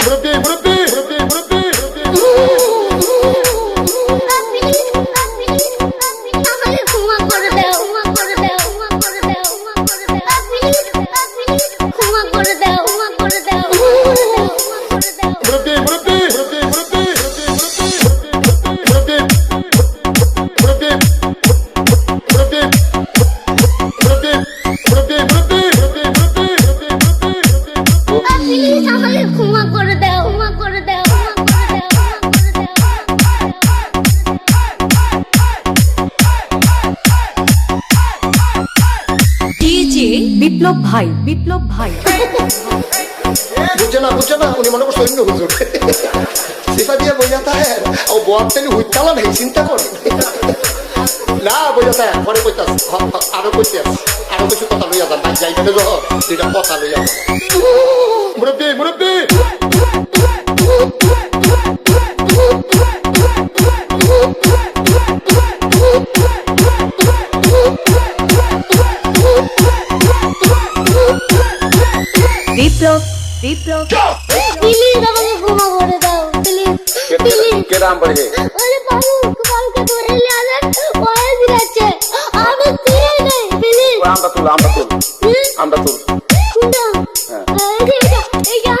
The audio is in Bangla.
What up, game? What up, Murabbi. বিপ্লব ভাই বিপ্লব ভাই। বুঝে না বুঝে না উনি মনে করছে হুজুর। সেটা দিয়ে বোঝাতে হ্যাঁ ও বোয়ারতেন হুইতালা নেই চিন্তা কর। না বোঝাতে হ্যাঁ পরে কইতে আরও কইতে আরও কিছু কথা লইয়া যান যাইবেন যখন দুইটা কথা লইয়া মুরব্বী মুরব্বী বিপ্লব বিপ্লব প্লিজ আমাকে ক্ষমা করে দাও প্লিজ প্লিজ কেরাম পড়ে ওরে বাবু কালকে ধরে নিয়ে আসেন ওরে দিচ্ছে আমি তীরে নেই প্লিজ আমরা তুল আমরা তুল। আমরা তুল। কোনটা এই যে